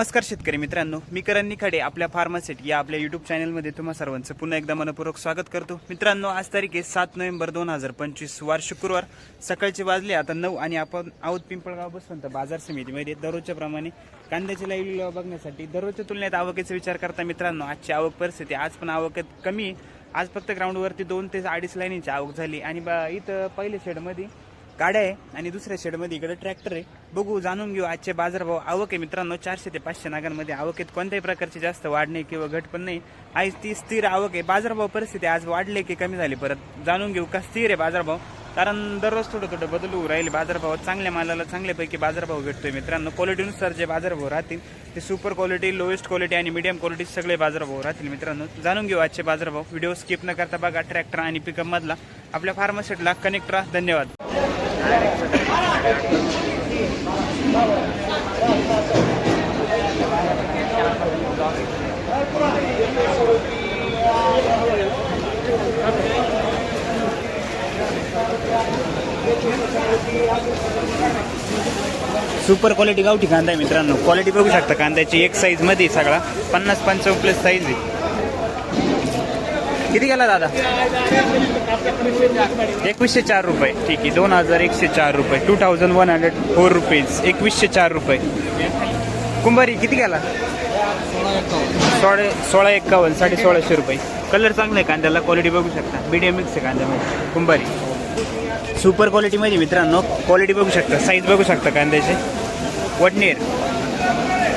नमस्कार शेतकरी मित्रांनो मी करण निखाडे आपल्या फार्मासेट या आपल्या युट्यूब चॅनलमध्ये तुम्हा सर्वांचं पुन्हा एकदा मनपूर्वक स्वागत करतो. मित्रांनो आज तारीख आहे सात नोव्हेंबर दोन हजार पंचवीस वार शुक्रवार. सकाळचे वाजले आता नऊ आणि आपण आऊत पिंपळगाव बसवंत बाजार समितीमध्ये. दररोजच्या प्रमाणे कांद्याची लाईव्ह बघण्यासाठी दररोजच्या तुलनेत आवकेचा विचार करता मित्रांनो आजची आवक परिस्थिती आज पण आवकत कमी. आहे. आज फक्त ग्राउंडवरती दोन ते अडीच लाईनीची आवक झाली. आणि बा इथं पहिल्या शेडमध्ये गाड्या आहे आणि दुसऱ्या शेडमध्ये इकडे ट्रॅक्टर आहे. बघू जाणून घेऊ. आजचे बाजारभाव आवक आहे मित्रांनो. चारशे ते पाचशे नागांमध्ये आवक आहेत कोणत्याही प्रकारची जास्त वाढ नाही किंवा घट पण नाही. आज ती स्थिर आवक आहे. बाजारभाव परिस्थिती आज वाढले की कमी झाली परत? जाणून घेऊ का स्थिर आहे बाजारभाव? कारण दररोज थोडं थोडं बदलू राहील बाजारभाव. चांगल्या मालाला चांगल्यापैकी बाजारभाव भेटतोय मित्रांनो. क्वालिटीनुसार जे बाजारभाव राहतील ते सुपर क्वालिटी लोएस्ट क्वालिटी आणि मीडियम क्वालिटी सगळे बाजारभाव राहतील मित्रांनो. जाणून घेऊ आजचे बाजारभाव. व्हिडिओ स्किप न करता बघा ट्रॅक्टर आणि पिकअप मधला. आपल्या फार्मासेटला कनेक्ट राहा. धन्यवाद. सुपर क्वालिटी गावठी कांदा आहे मित्रांनो. क्वालिटी बघू शकता कांद्याची एक साईजमध्ये सगळा. पन्नास पंचावन्न प्लस साईज आहे. किती गेला दादा? एकवीसशे चार रुपये. ठीक आहे दोन हजार एकशे चार रुपये. Two thousand one hundred four rupees एकवीसशे चार रुपये. कुंभारी किती गेला? सोळा सोळा एक्कावन्न साडे सोळाशे रुपये. कलर चांगला आहे कांद्याला क्वालिटी बघू शकता. मीडियम मिक्स आहे कांद्यामध्ये. कुंभारी. सुपर क्वालिटीमध्ये मित्रांनो क्वालिटी बघू शकता साईज बघू शकता कांद्याचे. वडनेर.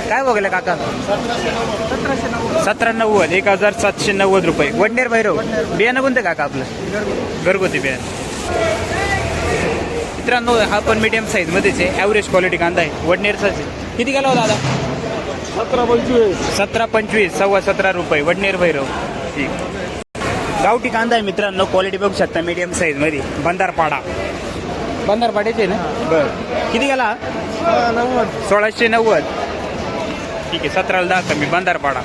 काय बघायला काका? सतरा नव्वद. एक हजार सातशे नव्वद रुपये. वडनेर भैरव. बियाणं कोणतं काका आपलं? घरगुती बियाणं. मित्रांनो हा पण मीडियम साईज मध्येच आहे. ॲव्हरेज क्वालिटी कांदा आहे. वडनेरचाच आहे. किती गेला हो दादा? सतरा पंचवीस. सतरा पंचवीस सव्वा सतरा रुपये. वडनेर भैरव. ठीक. गावठी कांदा आहे मित्रांनो क्वालिटी बघू शकता मीडियम साईजमध्ये. बंधारपाडा. बंधारपाड्याचे ना? बर. किती गेला? नव्वद. सोळाशे नव्वद. ठीक आहे सतराला दहा कमी बंधारपाडा.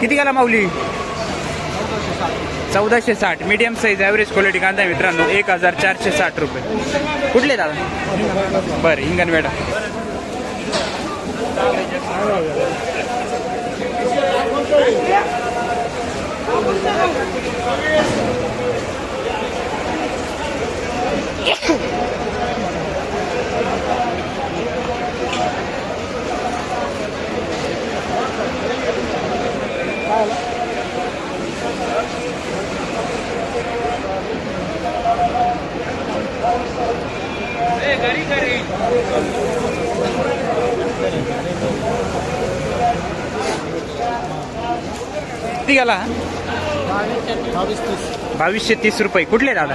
किती गेला माऊली? चौदाशे साठ. मीडियम साईज ॲव्हरेज क्वालिटी कांदा मित्रांनो. एक हजार चारशे साठ रुपये. कुठले दादा? बरं हिंगणवेडा किती गेला? बावीसशे तीस रुपये. कुठले दादा?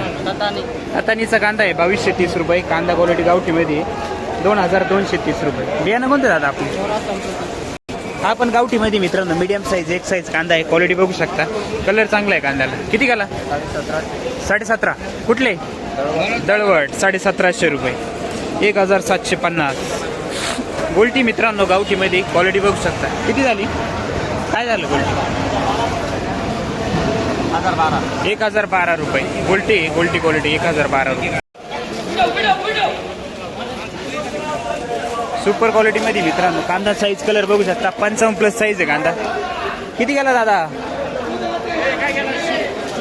आतानीचा कांदा आहे बावीसशे तीस रुपये. कांदा क्वालिटी गावठीमध्ये दोन हजार दोनशे तीस रुपये. बियाणं कोणतं दादा आपण हा पण गावठीमध्ये मित्रांनो मीडियम साईज एक साईज कांदा आहे. क्वालिटी बघू शकता. कलर चांगला आहे कांद्याला. किती गेला सतरा साडेसतरा. कुठले? दळवट साडेसतराशे रुपये. एक हजार सातशे पन्नास. गोल्टी मित्रांनो गावठीमध्ये क्वालिटी बघू शकता. किती झाली? काय झालं गोल्टी? हजार बारा. एक हजार बारा रुपये. गोल्टी गोल्टी क्वालिटी एक हजार बारा रुपये. सुपर क्वालिटीमध्ये मित्रांनो. कांदा साईज कलर बघू शकता. पंचावन्न प्लस साईज आहे कांदा. किती गेला दादा?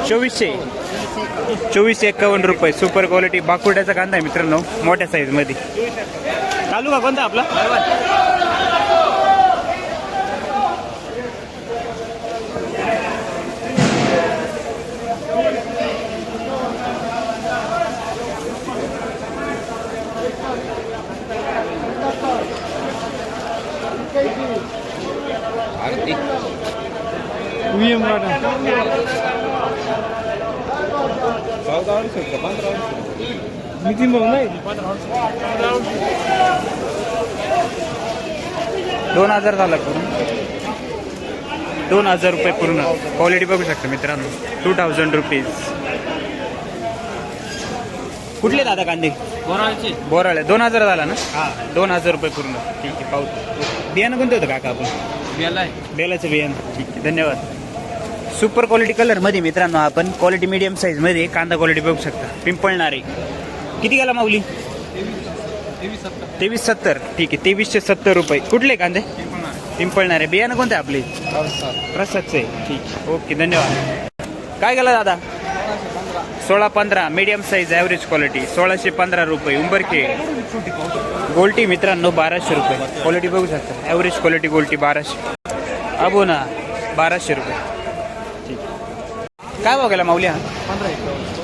चोवीसशे. चोवीसशे एक्कावन्न रुपये. सुपर क्वालिटी बाकुड्याचा कांदा आहे मित्रांनो. मोठ्या साईजमध्ये चालू का कोणता आपला? व्हीएम गाडा नितीन भाऊ नाही दोन हजार झाला पूर्ण. दोन हजार रुपये पूर्ण. क्वालिटी बघू शकता मित्रांनो. टू थाउजंड रुपीज कुठले दादा कांदे? बोराळचे. बोराळे. दोन हजार झाला ना? दोन हजार रुपये पूर्ण. ठीक आहे पाहू. बियाणं कोणतं होतं काका आपण? बेलाचं बियाणं ठीक आहे धन्यवाद. सुपर क्वालिटी कलरमध्ये मित्रांनो आपण क्वालिटी मीडियम साईजमध्ये कांदा क्वालिटी बघू शकता. पिंपळणारे किती गेला माऊली? तेवीस सत्तर. तेवीस सत्तर. ठीक आहे तेवीसशे सत्तर रुपये. कुठले कांदे? पिंपळणारे बियाणं कोणते आपले? प्रसादचे. ठीक आहे. ओके धन्यवाद. काय गेला दादा? सोळा पंधरा मीडियम साईज ॲव्हरेज क्वालिटी सोळाशे पंधरा रुपये उंबरके गोल्टी मित्रांनो बाराशे रुपये. क्वालिटी बघू शकता. ॲव्हरेज क्वालिटी गोल्टी बाराशे. अबो ना बाराशे रुपये. ठीक. काय बघायला माऊली हा?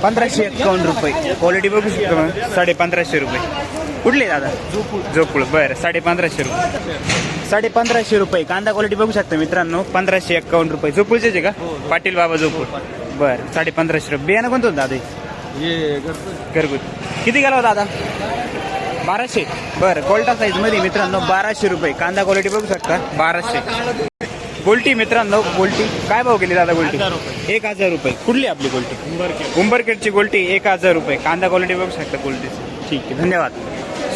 पंधराशे एकावन्न रुपये. क्वालिटी बघू शकतो मग. साडे पंधराशे रुपये. कुठले दादा? जोपूळ. बरं साडे पंधराशे रुपये. साडे पंधराशे रुपये. कांदा क्वालिटी बघू शकता मित्रांनो. पंधराशे एकावन्न रुपये. झोपूळचे आहे का? पाटील बाबा जोपूळ. बरं साडे पंधराशे रुपये. बियाणं कोणतं होतं दादा? हे? घरगुती. किती गेला होता दादा? बाराशे. बरं कोल्टा साईजमध्ये मित्रांनो बाराशे रुपये. कांदा क्वालिटी बघू शकता? बाराशे. गोल्टी मित्रांनो गोल्टी काय भाव गेली दादा गोल्टी एक हजार रुपये. कुठली आपली गोल्टी उंबरखेडची गोल्टी एक हजार रुपये. कांदा क्वालिटी बघू शकता गोल्टीची ठीक आहे. धन्यवाद.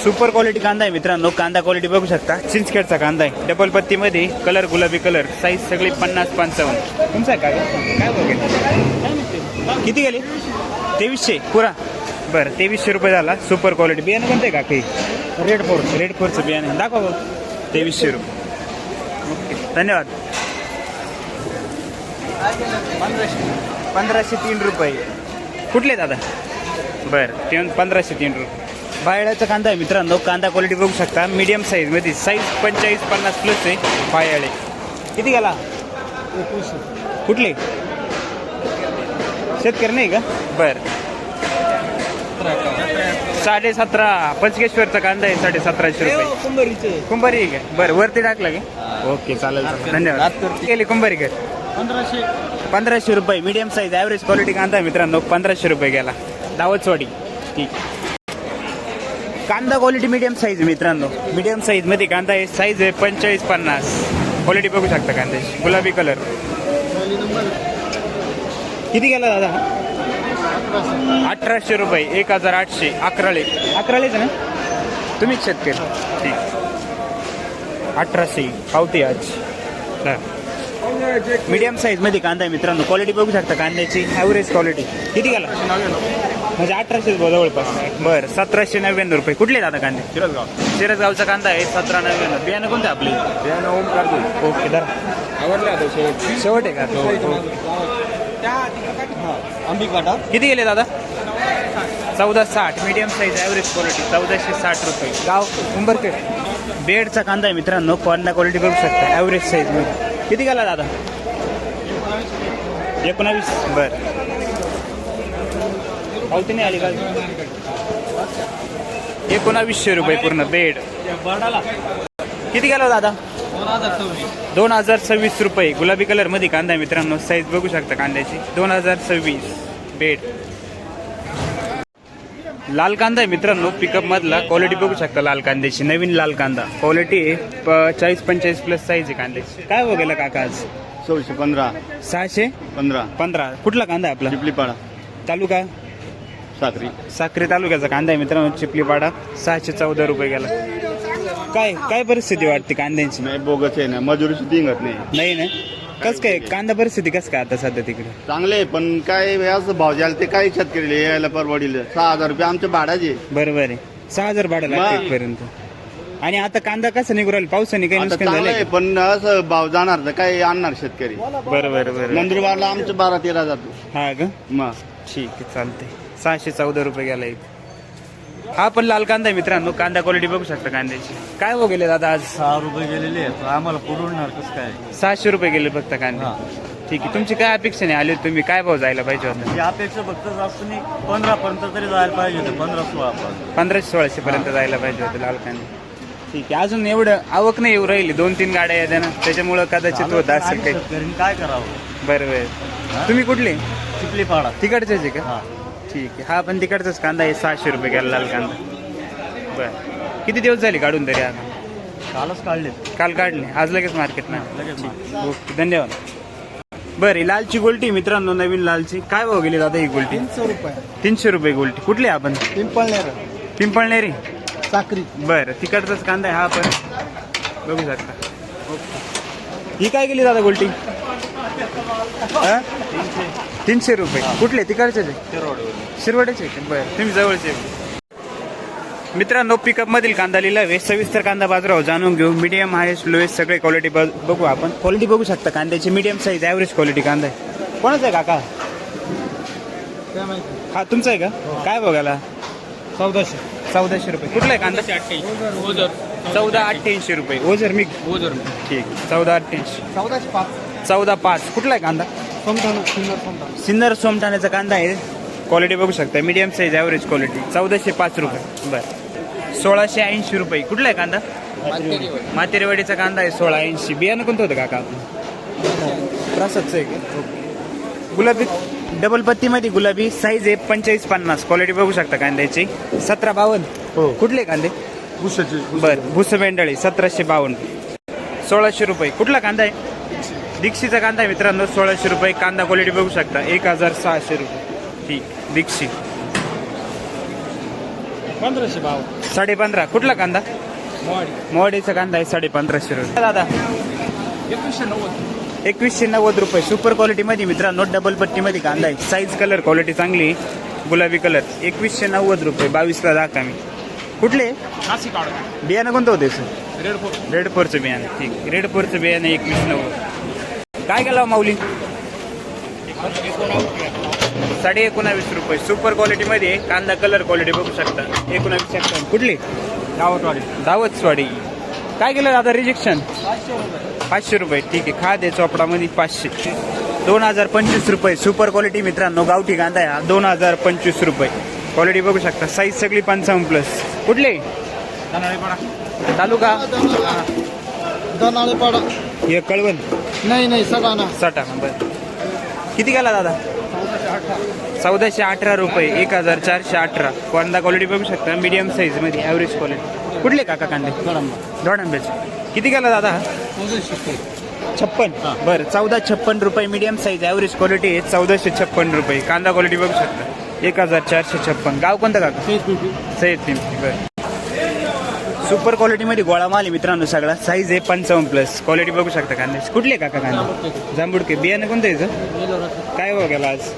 सुपर क्वालिटी कांदा आहे मित्रांनो. कांदा क्वालिटी बघू शकता. चिंचखेडचा कांदा आहे. डबल पत्तीमध्ये कलर गुलाबी कलर साईज सगळी पन्नास पंचावन्न. तुमचा? काय गेले किती गेले? तेवीसशे. पुरा. बरं तेवीसशे रुपये झाला. सुपर क्वालिटी बियाणं कोणतं का? काही? रेड फोर रेड फोरचं बियाणं. दाखवा बघ तेवीसशे रुपये. ओके. धन्यवाद. पंधराशे तीन रुपये. कुठले दादा? बरं ते पंधराशे तीन रुपये. बायळाचा कांदा आहे मित्रांनो. कांदा क्वालिटी बघू शकता. मीडियम साईजमध्ये साईज पंचेचाळीस पन्नास प्लस आहे बायाळे. किती गेला? कुठले? शेतकरी नाही का? बरं. साडे सतरा पंचकेश्वरचा कांदा आहे साडे सतराशे रुपये. कुंभारीचे. कुंभारी का? बरं वरती टाकला का? ओके चालेल. धन्यवाद. गेली कुंभारी का पंधराशे. पंधराशे रुपये. मीडियम साईज ॲव्हरेज क्वालिटी कांदा आहे मित्रांनो. पंधराशे रुपये गेला. दावतवाडी. ठीक. कांदा क्वालिटी मीडियम साईज मित्रांनो. मीडियम साईजमध्ये कांदा आहे साईज आहे पंचेचाळीस पन्नास. क्वालिटी बघू शकता कांद्याची गुलाबी कलर किती गेला दादा? अठराशे रुपये एक हजार आठशे अकराळे अकराळेच ना? तुम्हीच शेतकरी. ठीक. अठराशे पावती आज. मीडियम साईजमध्ये कांदा आहे मित्रांनो. क्वालिटी बघू शकता कांद्याची. ॲव्हरेज क्वालिटी किती गेला? म्हणजे अठराशे रुपये जवळपास. बरं सतराशे नव्याण्णव रुपये. कुठले दादा कांदे? शिरसगाव. शिरसगावचा कांदा आहे सतरा नव्याण्णव. बियाणं कोणतं आपली? त्यानं ओम करतो ओके धरा. आवडले आता शेवट. शेवट आहे का? आंबी काटा किती गेले दादा? चौदा साठ. मीडियम साईज ॲव्हरेज क्वालिटी चौदाशे साठ रुपये. गाव उंबरखेड. बेडचा कांदा आहे मित्रांनो. कांदा क्वालिटी बघू शकता? ॲव्हरेज साईजमध्ये. किती गेला दादा? एकोणावीस. बर. पावती नाही आली का? एकोणावीसशे रुपये पूर्ण बेड. किती गेला दादा? दोन हजार सव्वीस. रुपये. गुलाबी कलरमध्ये कांदा आहे मित्रांनो. साईज बघू शकता कांद्याची. दोन हजार सव्वीस. बेड. लाल कांदा आहे मित्रांनो. पिकअप मधला. क्वालिटी बघू शकता लाल कांद्याची. नवीन लाल कांदा. क्वालिटी आहे चाळीस पंचेचाळीस प्लस साईज आहे कांद्याची. काय हो गेला काका आज? चौशे पंधरा. सहाशे? पंधरा. पंधरा. कुठला कांदा आहे आपला? चिपलीपाडा. तालुका? साखरी साक्री तालुक्याचा कांदा आहे मित्रांनो चिपलीपाडा. सहाशे चौदा रुपये गेला. काय काय परिस्थिती वाटते कांद्यांची? नाही बोगस आहे ना. मजुरी सुद्धा निघत नाही. नाही ना? कस काय कांदा परिस्थिती कस काय आता सध्या तिकडे? चांगले आहे, पण काय असं भाव द्यायला ते काय शेतकरी यायला परवडील? सहा हजार रुपये आमच्या भाडाचे. बरोबर आहे. सहा हजार भाडं लागते मग. आणि आता कांदा कसा निघू राहिला? पावसाने काही आता नुकसान चांगलं झालंय आहे पण असं भाव जाणार तर काय आणणार शेतकरी? बरोबर बरोबर. नंदुरबारला आमचं बारा तेरा जातो हा का? मग. ठीक आहे चालतंय. सहाशे चौदा रुपये गेला. एक हा पण लाल कांदा आहे मित्रांनो. कांदा क्वालिटी बघू शकता कांद्याची. काय हो गेले दादा आज? सहा रुपये गेलेले आहेत. आम्हाला पुरवणार कसं काय? सहाशे रुपये गेले फक्त कांदे. ठीक आहे. तुमची काय अपेक्षा नाही? आले तुम्ही काय भाव जायला पाहिजे होता? ही अपेक्षा फक्त जास्त नाही पंधरा पर्यंत तरी जायला पाहिजे होते. पंधरा सोळा पर्यंत. पंधराशे सोळाशे पर्यंत जायला पाहिजे होते लाल कांदे. ठीक आहे. अजून एवढं आवक नाही येऊ राहिली. दोन तीन गाड्या आहेत ना. त्याच्यामुळं कदाचित होत असेल काही. काय करावं? बरोबर तुम्ही कुठले? चिपली पाडा तिकडचेच आहे का? ठीक आहे. हा पण तिकडचाच कांदा आहे सहाशे रुपये गेला लाल कांदा. बर. किती दिवस झाले काढून तरी आता? कालच काढले काल काढले. आज लगेच मार्केट ना? लगेच ओके धन्यवाद. बरं ही लालची गोल्टी मित्रांनो नवीन लालची. काय भाव गेली दादा ही गोल्टी? तीनशे रुपये. तीनशे रुपये गोल्टी. कुठली आपण? पिंपळनेर पिंपळनेरी साखरी. बरं तिकडचाच कांदा आहे हा पण. बघू शकता. ओके. ही काय गेली दादा गोल्टी? हा? तीनशे रुपये. कुठले? तिकडचेच आहे? शिरवड्याचे? बरं तुम्ही जवळचे. मित्रांनो पिकअप मधील कांदा लिहिला आहे. सविस्तर कांदा बाजारावर जाणून घेऊ. मीडियम हायेस्ट लोएस्ट सगळे क्वालिटी बघू आपण. क्वालिटी बघू शकता कांद्याची. मीडियम साईज ॲव्हरेज क्वालिटी कांदा आहे. कोणाचा आहे काका? हा तुमचा आहे का? काय बघायला? चौदाशे. चौदाशे रुपये. कुठला आहे कांदा? ओझर. चौदा अठ्ठ्याऐंशी रुपये. ओझर मी. ओझर ठीक. चौदा अठ्ठ्याऐंशी. चौदाशे पाच. चौदा पाच. कुठला आहे कांदा? सिन्नर सोमठाण्याचा कांदा आहे. क्वालिटी बघू शकता. मीडियम साईज ॲव्हरेज क्वालिटी चौदाशे पाच रुपये. बरं. सोळाशे ऐंशी रुपये. कुठला आहे कांदा? मातेरेवाडीचा कांदा आहे सोळा ऐंशी. बियाणं कोणतं होतं काका? प्रसादचं आहे का? गुलाबी डबल पत्तीमध्ये गुलाबी साईज आहे पंचेचाळीस पन्नास. क्वालिटी बघू शकता कांद्याची. सतरा बावन्न. हो. कुठले कांदे? भुसाचे बरं. भुस मेंढळी सतराशे बावन्न. सोळाशे रुपये. कुठला कांदा आहे? दीक्षीचा कांदा आहे मित्रांनो सोळाशे रुपये. कांदा क्वालिटी बघू शकता. एक हजार सहाशे रुपये. ठीक दीक्षी पंधराशे भाव. साडे पंधरा कुठला कांदा? मोवाडी मोवाडीचा कांदा आहे साडे पंधराशे रुपये दादा. एकवीसशे नव्वद. एकवीसशे नव्वद रुपये. सुपर क्वालिटीमध्ये मित्रांनो डबल पट्टीमध्ये कांदा आहे. साईज कलर क्वालिटी चांगली. गुलाबी कलर एकवीसशे नव्वद रुपये. बावीसला दाखा मी कुठले? बियाणं कोणतं होते सर रेड फोर रेड फोरचं बियाणं. ठीक. रेड फोरचं बियाणं एकवीस नव्वद. काय केलं हो माऊली? साडे एकोणावीस रुपये. सुपर क्वालिटीमध्ये कांदा कलर क्वालिटी बघू शकता. एकोणावीस एक्कावन्न कुठली? गावटवाडी दावतवाडी. काय केलं दादा रिजेक्शन पाचशे रुपये. ठीक आहे खाद आहे चोपडामध्ये पाचशे. दोन हजार पंचवीस रुपये. सुपर क्वालिटी मित्रांनो गावठी कांदा आहे हा. दोन हजार पंचवीस रुपये. क्वालिटी बघू शकता. साईज सगळी पंचावन्न प्लस कुठले? तालुका? धनाळेपाडा हे कळवण. नाही नाही सगळा साठा बरं. किती गेला दादा? चौदाशे अठरा रुपये एक हजार चारशे अठरा. कांदा क्वालिटी बघू शकता? मीडियम साईजमध्ये ॲव्हरेज क्वालिटी कुठले काका कांदे? दोडांब्याचे किती गेला दादा? हा? छप्पन. बरं चौदा छप्पन रुपये मीडियम साईज ॲव्हरेज क्वालिटी आहे चौदाशे छप्पन रुपये. कांदा क्वालिटी बघू शकता. एक हजार चारशे छप्पन. गाव कोणतं काका? सय्यद पिंपरी बरं. सुपर क्वालिटीमध्ये गोळा माल आहे मित्रांनो सगळा. साईज आहे पंचावन्न प्लस क्वालिटी बघू शकता कांद्याची कुठले काका कांदे? जांबुडके बियाणं कोणतं याचं? काय हो गेला आज?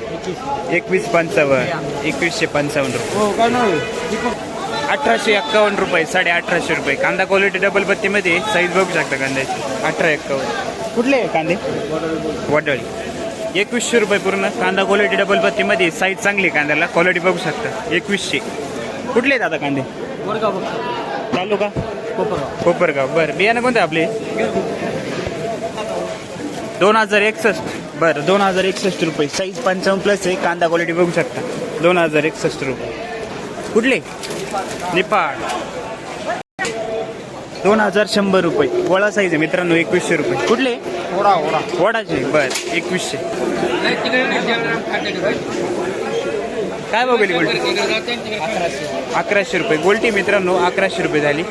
एकवीस पंचावन्न. एकवीसशे पंचावन्न रुपये. हो अठराशे एक्कावन्न रुपये साडे अठराशे रुपये. कांदा क्वालिटी डबल पत्तीमध्ये साईज बघू शकता कांद्याची अठरा एक्कावन्न. कुठले आहे कांदे? वडळी. एकवीसशे रुपये पूर्ण. कांदा क्वालिटी डबल पत्तीमध्ये साईज चांगली आहे कांद्याला. क्वालिटी बघू शकता. एकवीसशे. कुठले दादा कांदे? तालुका कोपरगाव. बरं बियाणं कोणते आपले? दोन हजार एकसष्ट. बरं दोन हजार एकसष्ट रुपये. साईज पंचावन्न प्लस आहे कांदा क्वालिटी बघू शकता. दोन हजार एकसष्ट रुपये. कुठले? निपाड दोन हजार शंभर रुपये. गोळा साईज आहे मित्रांनो एकवीसशे रुपये. कुठले? वडाचे. बरं एकवीसशे. काय बघेल गोल्टी अकराशे रुपये. गोल्टी मित्रांनो अकराशे रुपये झाली.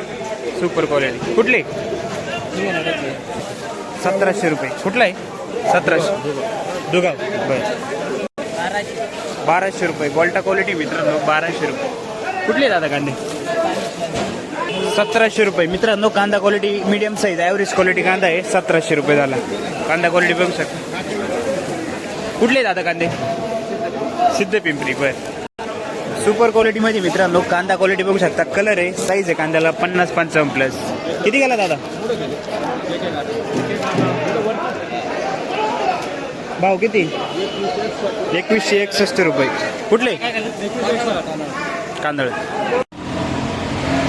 सुपर क्वालिटी कुठले? सतराशे रुपये. कुठला आहे? सतराशे. दुगाव. बर. बाराशे रुपये. गोल्टा क्वालिटी मित्रांनो बाराशे रुपये. कुठले दादा कांदे? सतराशे रुपये. मित्रांनो कांदा quality medium size average quality कांदा आहे. सतराशे रुपये झाला. कांदा क्वालिटी बघू शकता. कुठले दादा कांदे? सिद्ध पिंपरी बर सुपर क्वालिटीमध्ये मित्रांनो कांदा क्वालिटी बघू शकता. कलर आहे साईज आहे कांद्याला पन्नास पंचावन्न प्लस किती गेला दादा? भाव किती? एकवीसशे एकसष्ट रुपये. कुठले? कांदळ.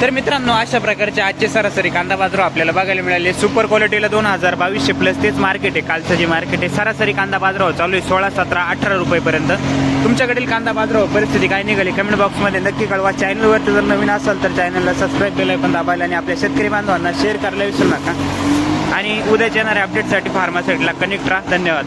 तर मित्रांनो अशा प्रकारचे आजचे सरासरी कांदा बाजार आपल्याला बघायला मिळाले. सुपर क्वालिटीला दोन हजार बावीसशे प्लस तेच मार्केट आहे. कालचं जे मार्केट आहे सरासरी कांदा बाजार चालू आहे सोळा सतरा अठरा रुपयेपर्यंत तुमच्याकडील कांदा बाजार परिस्थिती काय निघाली? कमेंट बॉक्समध्ये नक्की कळवा. चॅनलवरती जर नवीन असाल तर चॅनलला सबस्क्राईब केलं पण दाबायला आणि आपल्या शेतकरी बांधवांना शेअर करायला विसरू नका. आणि उद्याच्या येणाऱ्या अपडेटसाठी फार्मासाईटला कनेक्ट राहा. धन्यवाद.